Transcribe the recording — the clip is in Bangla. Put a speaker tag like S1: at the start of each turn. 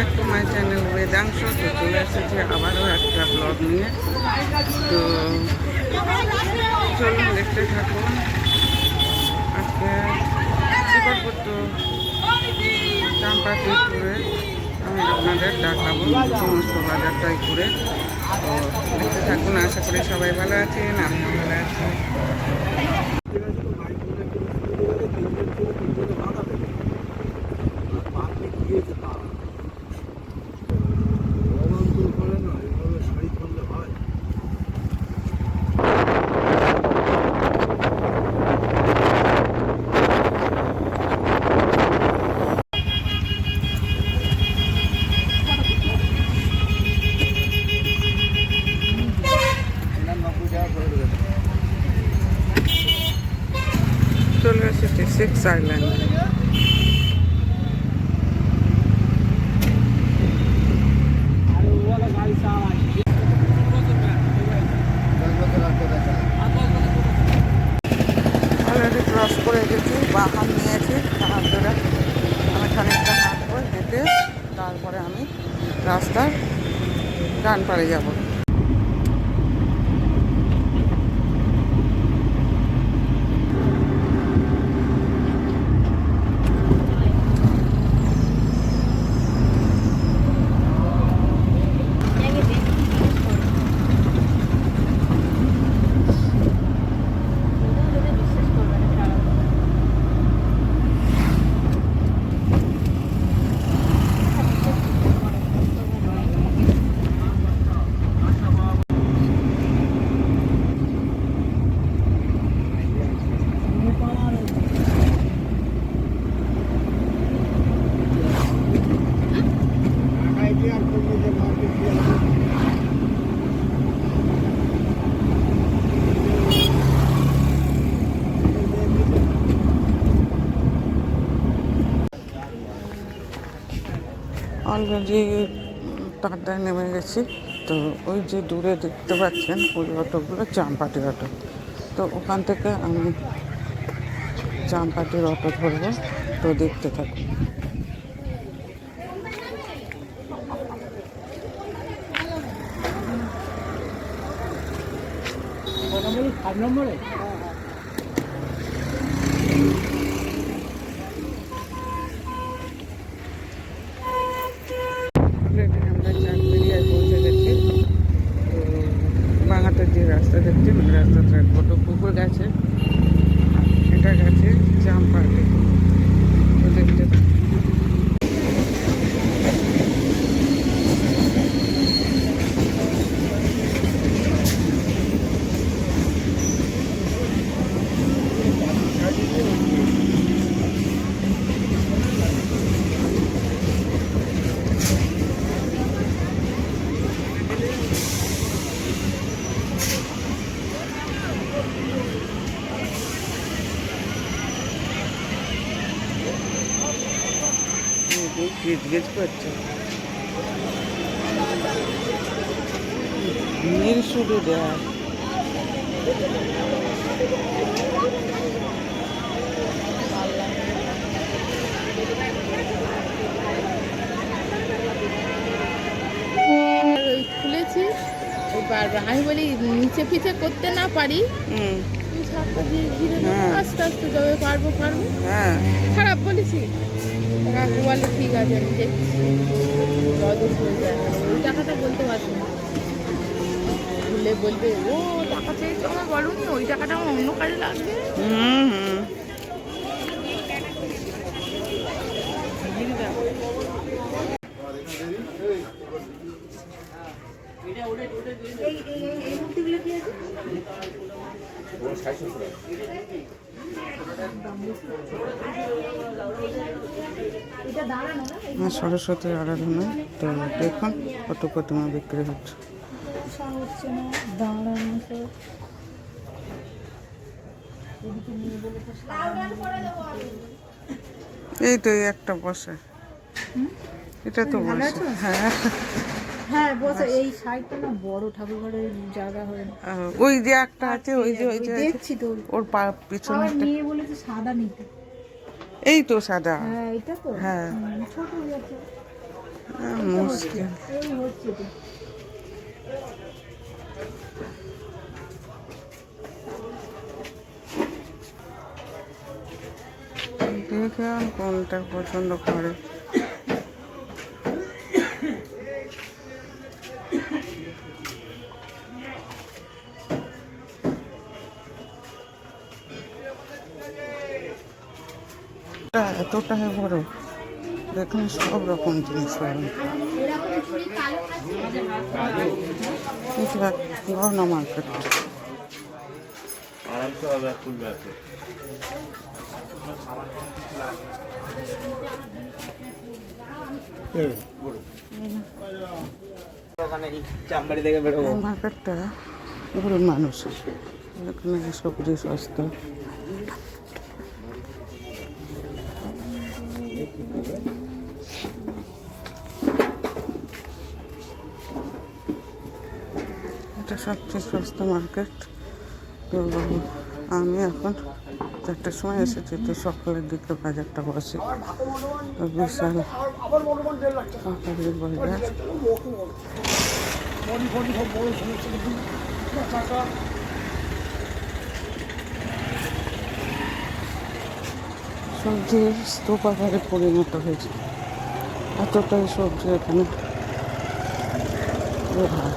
S1: Back to my channel Vedansh তো চলে এসেছি আবারও একটা ব্লগ নিয়ে। তো, চলুন দেখতে থাকুন। আজকে শিকরপত্র চাম্পাটি ঘুরে আমি আপনাদের দেখাবো সমস্ত বাজারটাই ঘুরে। তো, দেখতে থাকুন, আশা করি সবাই ভালো আছেন, আমিও ভালো আছি। চলে এসেছি সিক্স আইল্যান্ড অলরেডি ক্রস করে গেছি বাহান নিয়েছি হাত ধরে। আমি তারপরে আমি রাস্তার ডান পাড়ে যাব। অলরেডি টাটায় নেমে গেছি। তো ওই যে দূরে দেখতে পাচ্ছেন ওই অটোগুলো, চাম্পাটির অটো। তো ওখান থেকে আমি চাম্পাটির অটো ধরবো। তো দেখতে থাকুন। অলরেডি আমরা চাকরিয়ায় পৌঁছে গেছি তো বাঙাতের যে রাস্তা দেখছেন ওই রাস্তাটা কত পুকুর গেছে এটা গেছে জামপাটি তো দেখতে থাকুন। গিজ গিজ করছে। নীল শুধু দেয়
S2: খুলেছি। বারবার আমি বলি নিচে পিছে করতে না পারি।
S1: হ্যাঁ।
S2: আস্তে আস্তে যবে পারব পারব।
S1: হ্যাঁ।
S2: খারাপ বলেছি। কাকু বলে ঠিক আছে আমি দেখছি। হয়ে যায়। ওই টাকাটা বলতে পারছি না। ভুলে বলবে ও টাকা চেয়েছো আমার বলুনি? ওই টাকাটা আমার অন্য কাজে লাগবে?
S1: হুম হুম। সরস্বতীর আরাধনা। তো দেখুন কত প্রতিমা বিক্রি হচ্ছে। এই তো একটা বসে। এটা তো বসে। হ্যাঁ।
S3: হ্যাঁ বসে। এই সাইডটা না বড় ঠাকুর ঘরের জায়গা হয়
S1: ওই যে একটা আছে ওই যে ওই যে
S3: দেখছি তো।
S1: ওর পিছনে
S3: মেয়ে বলেছে সাদা নিতে।
S1: এই তো সাদা।
S3: হ্যাঁ এটা তো।
S1: হ্যাঁ। মুশকিল। দেখলাম কোনটা পছন্দ করে। এটা এতটাই বড়? দেখুন সব রকম জিনিস পাবেন। গহনা মার্কেট। মার্কেটটা গরিব মানুষ এখানে সবজি সস্তা। এটা সবচেয়ে সস্তা মার্কেট আমি এখন চারটার সময় এসেছি, তো সকালের দিকে বাজারটা বসে। বিশাল বাজার। সবজি স্তূপ আকারে পরিণত হয়েছে এতটাই সবজি এখানে হয়।